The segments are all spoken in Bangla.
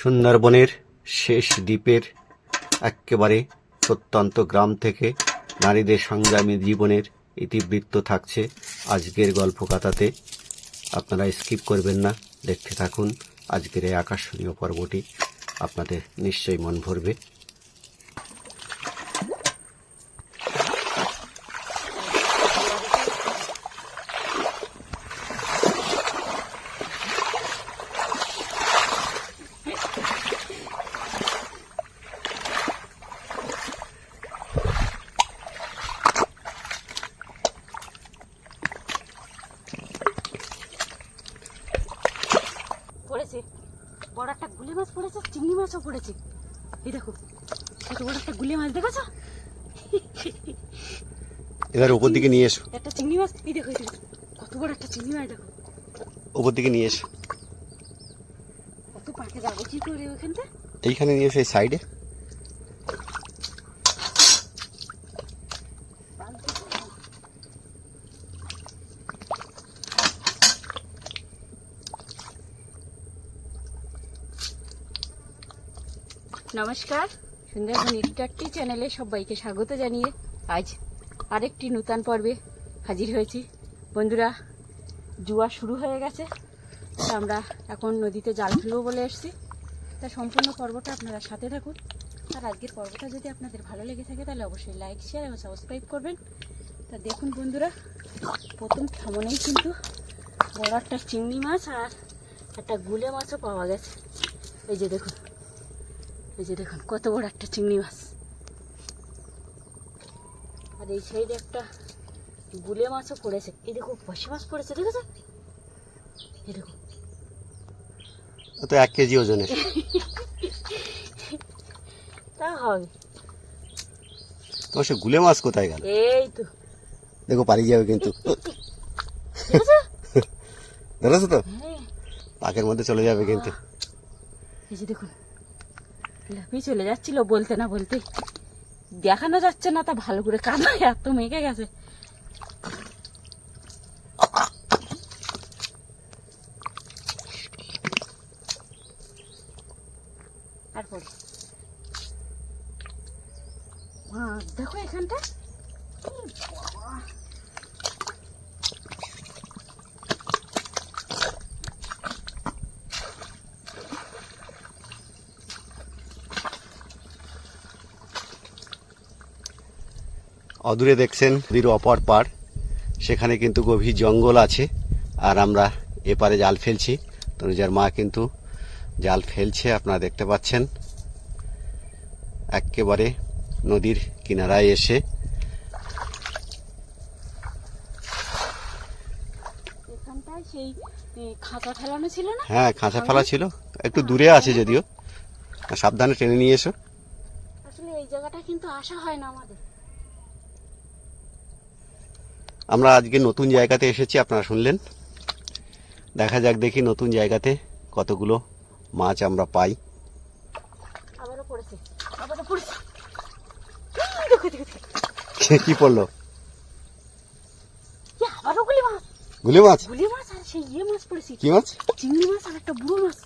সুন্দরবনের শেষ দ্বীপের একেবারে প্রত্যন্ত গ্রাম থেকে নারীদের সংগ্রামী জীবনের ইতিবৃত্ত থাকছে আজকের গল্পকাতাতে আপনারা স্কিপ করবেন না, দেখতে থাকুন আজকের এই আকর্ষণীয় পর্বটি। আপনাদের নিশ্চয়ই মন ভরবে পড়েছে বড় একটা গুলি মাছ পড়েছে চিংড়ি মাছও পড়েছে। এই দেখো ছোট বড় একটা গুলি মাছ দেখেছ? এবার উপর দিকে নিয়ে এসো। একটা চিংড়ি মাছ এই দেখো কত বড় একটা চিংড়ি মাছ দেখো। উপর দিকে নিয়ে এসো। কত পাকে যাব কি করে ওখানটা এইখানে নিয়ে এসো এই সাইডে। নমস্কার। সুন্দরবন ইটকাট্টি চ্যানেলে সবাইকে স্বাগত জানিয়ে আজ আরেকটি নূতন পর্বে হাজির হয়েছি। বন্ধুরা, জুয়া শুরু হয়ে গেছে। তা আমরা এখন নদীতে জাল ফেলব বলে এসেছি। তা সম্পূর্ণ পর্বটা আপনারা সাথে থাকুন। আর আজকের পর্বটা যদি আপনাদের ভালো লেগে থাকে, তাহলে অবশ্যই লাইক শেয়ার এবং সাবস্ক্রাইব করবেন। তা দেখুন বন্ধুরা, প্রথম থামনেই কিন্তু বড় একটা চিংড়ি মাছ আর একটা গুলে মাছও পাওয়া গেছে। এই যে দেখুন এই যে দেখুন কত বড় একটা চিংড়ি মাছ। আর এই সাইডে একটা গুলে মাছও পড়েছে। এই দেখো বসে মাছ পড়েছে দেখেছ এই দেখো তো এক কেজি ওজনের। তা হবে। তোমার সে গুলে মাছ কোথায় গেল? এই তো। দেখো পালিয়ে যাবে কিন্তু। ধরেছো তো? হ্যাঁ। পাকের মধ্যে চলে যাবে কিন্তু। এই যে দেখুন লাফিয়ে চলে যাচ্ছিল বলতে না বলতে। দেখানো যাচ্ছে না, তা ভালো করে কাদা, এত মেঘে গেছে। দেখো এখানটা অদূরে দেখছেন নদীর অপর পার। সেখানে কিন্তু গভীর জঙ্গল আছে আর আমরা এপারে জাল ফেলছি। তনুজার মা কিন্তু জাল ফেলছে আপনারা দেখতে পাচ্ছেন। একেবারে নদীর কিনারায় এসে হ্যাঁ খাঁচা ফেলা ছিল। একটু দূরে আছে যদিও। সাবধানে টেনে নিয়ে এসো। আসলে এই জায়গাটা কিন্তু আসা হয় না আমাদের। আমরা আজকে নতুন জায়গাতে এসেছি আপনারা শুনলেন। দেখা যাক দেখি নতুন জায়গাতে কতগুলো মাছ আমরা পাই। কি পড়ল? গুলি মাছ। গুলি মাছ? আর সেই ইয়ে মাছ পড়েছে। কি মাছ? চিংড়ি মাছ আর একটা বুড়ো মাছ।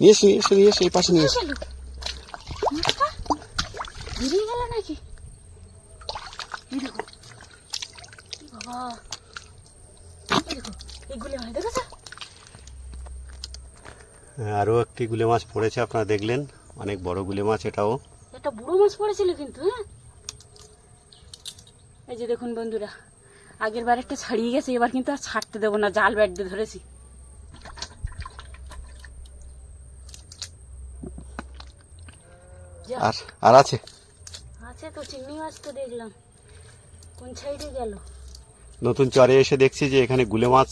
নিয়ে এসো নিয়ে এসো নিয়ে এসো এই পাশে নিয়ে এসো। বেরিয়ে গেল নাকি? এই দেখো কি বাবা দেখেছ আরও একটি গুলে মাছ পড়েছে আপনারা দেখলেন। অনেক বড় গুলে মাছ এটাও। একটা বুড়ো মাছ পড়েছিল কিন্তু হ্যাঁ? এই যে দেখুন বন্ধুরা আগের বার একটা ছাড়িয়ে গেছে এবার কিন্তু আর ছাড়তে দেবো না জাল ব্যাট দিয়ে ধরেছি। আর আর আছে? আছে তো চিংড়ি মাছ তো দেখলাম। কোন সাইডে গেল? নতুন চরে এসে দেখছি যে এখানে গুলে মাছ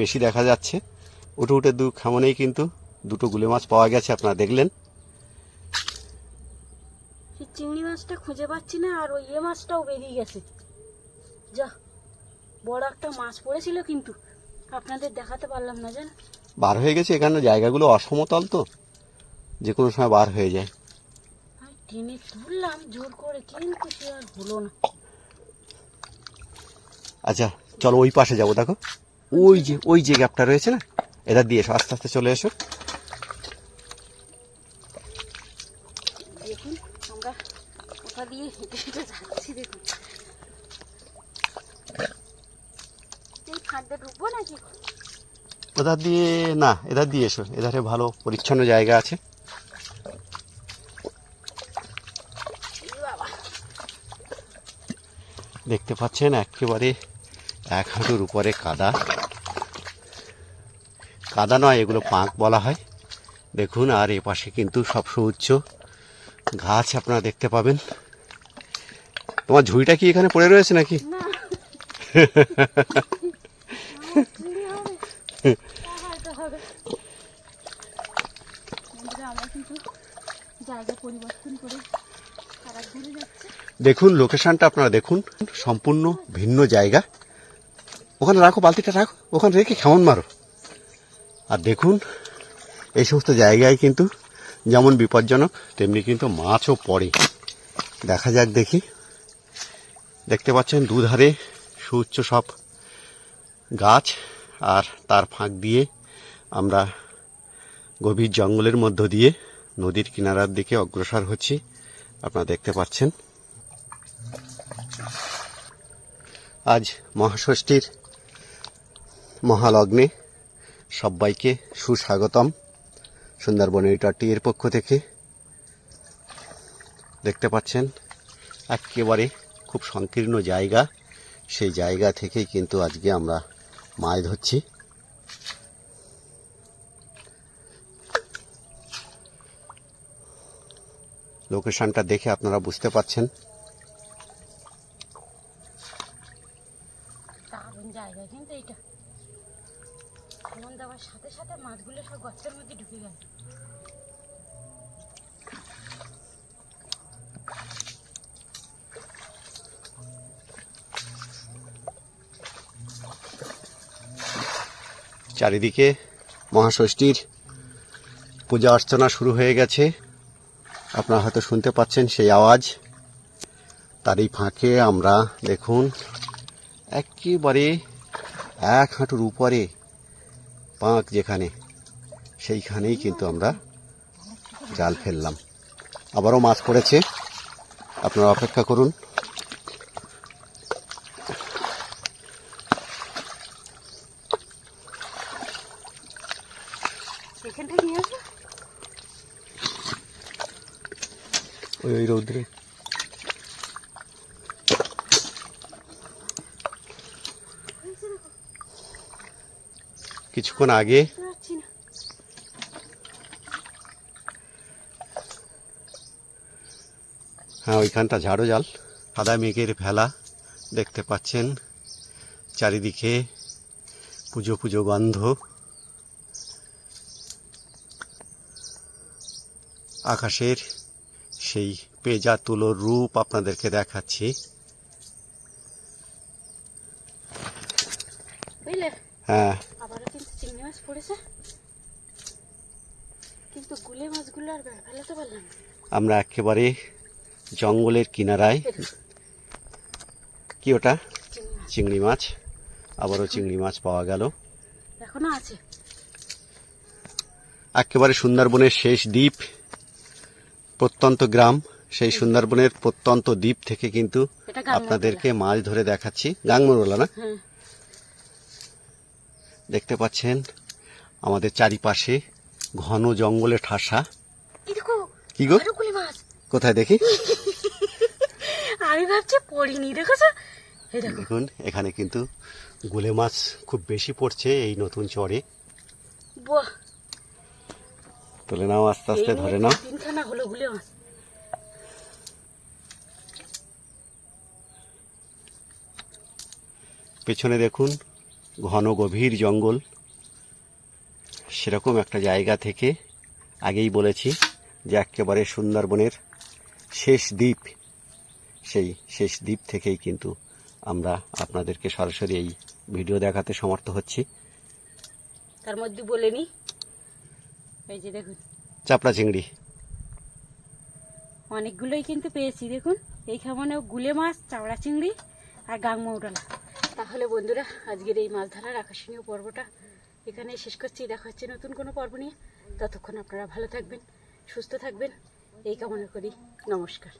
বেশি দেখা যাচ্ছে। উঠে উঠে দু খামনেই কিন্তু দুটো গুলে মাছ পাওয়া গেছে আপনারা দেখলেন। চিংড়ি মাছটা খুঁজে পাচ্ছি না আর ওই ইয়ে মাছটাও বেরিয়ে গেছে। যা বড় একটা মাছ পড়েছিল কিন্তু আপনাদের দেখাতে পারলাম না জান। বার হয়ে গেছে এখানে জায়গাগুলো অসমতল তো যে কোনো সময় বার হয়ে যায়। টেনে তুললাম জোর করে কিন্তু সে আর হলো না। আচ্ছা চলো ওই পাশে যাব দেখো। ওই যে ওই যে গ্যাপটা রয়েছে না? এটা দিয়ে এসো আস্তে আস্তে চলে এসো। ওধার দিয়ে না এধার দিয়ে এসো। এধারে ভালো পরিচ্ছন্ন জায়গা আছে। দেখতে পাচ্ছেন একেবারে এক হাঁটুর উপরে কাদা। কাদা নয় এগুলো পাঁক বলা হয়। দেখুন আর এ পাশে কিন্তু সব সুউচ্চ গাছ আপনারা দেখতে পাবেন। তোমার ঝুড়িটা কি এখানে পড়ে রয়েছে নাকি? দেখুন লোকেশনটা আপনারা দেখুন। সম্পূর্ণ ভিন্ন জায়গা। ওখানে রাখো, বালতিটা রাখো, ওখানে রেখে কেমন মারো। আর দেখুন, এই সমস্ত জায়গায় কিন্তু যেমন বিপজ্জনক, তেমনি কিন্তু মাছও পড়ে। দেখা যাক দেখি। দেখতে পাচ্ছেন দুধারে সুউচ্চ সব গাছ, আর তার ফাঁক দিয়ে আমরা গভীর জঙ্গলের মধ্য দিয়ে নদীর কিনারার দিকে অগ্রসর হচ্ছি। আপনারা দেখতে পাচ্ছেন। আজ মহাষষ্ঠীর মহালগ্নে সবাইকে সুস্বাগতম সুন্দরবন এডিটর এর পক্ষ থেকে। দেখতে পাচ্ছেন, একেবারে খুব সংকীর্ণ জায়গা। সেই জায়গা থেকেই কিন্তু আজকে আমরা মাছ ধরছি। লোকেশনটা দেখে আপনারা বুঝতে পাচ্ছেন দারুণ জায়গা কিন্তু এইটা ফোন দেওয়ার সাথে সাথে মাছগুলো সব গছের মধ্যে ঢুকে গেল। চারিদিকে মহাষষ্ঠীর পূজা অর্চনা শুরু হয়ে গেছে। আপনারা হয়তো শুনতে পাচ্ছেন সেই আওয়াজ। তারই ফাঁকে আমরা দেখুন, একেবারে এক হাঁটুর উপরে পাঁক যেখানে সেইখানেই কিন্তু আমরা জাল ফেললাম। আবারও মাছ পড়েছে। আপনারা অপেক্ষা করুন এখানটা নিয়ে আসব ওই ওই রৌদ্রে কিছুক্ষণ আগে। হ্যাঁ ওইখানটা ঝাড়ো জাল। সাদা মেঘের ভেলা দেখতে পাচ্ছেন। চারিদিকে পুজো পুজো গন্ধ। আকাশের সেই পেজা তুলোর রূপ আপনাদেরকে দেখাচ্ছি। হ্যাঁ আবারও কিন্তু চিংড়ি মাছ পড়েছে কিন্তু গুলে মাছগুলো আর ফেলাতে পারলাম আমরা একেবারে জঙ্গলের কিনারায়। কি ওটা? চিংড়ি মাছ। আবারও চিংড়ি মাছ পাওয়া গেল। এখনও আছে। একেবারে সুন্দরবনের শেষ দ্বীপ প্রত্যন্ত গ্রাম। সেই সুন্দরবনের প্রত্যন্ত দ্বীপ থেকে কিন্তু আপনাদেরকে মাছ ধরে দেখাচ্ছি। গাংমরোলা না? হ্যাঁ। দেখতে পাচ্ছেন আমাদের চারিপাশে ঘন জঙ্গলে ঠাসা। কি গো? কোথায় দেখি? আমি ভাবছি পড়িনি দেখেছ? দেখুন এখানে কিন্তু গুলে মাছ খুব বেশি পড়ছে এই নতুন চরে। তুলে নাও আস্তে আস্তে ধরে নাও। তিনখানা হলো গুলে মাছ। পেছনে দেখুন ঘন গভীর জঙ্গল। সেরকম একটা জায়গা থেকে আগেই বলেছি যে একেবারে সুন্দরবনের শেষ দ্বীপ সেই শেষ দ্বীপ থেকেই কিন্তু আমরা আপনাদেরকে সরাসরি এই ভিডিও দেখাতে সমর্থ হচ্ছি। তার মধ্যে বলে নি। এই যে দেখুন। চাপড়া চিংড়ি। অনেকগুলোই কিন্তু পেয়েছি দেখুন। এই এইখানেও গুলে মাছ চাওড়া চিংড়ি আর গাংমৌডালা তাহলে বন্ধুরা আজকের এই মাছ ধরার আকর্ষণীয় পর্বটা এখানে শেষ করছি, দেখা হচ্ছে নতুন কোনো পর্ব নিয়ে। ততক্ষণ আপনারা ভালো থাকবেন, সুস্থ থাকবেন। এই কামনা করি। নমস্কার।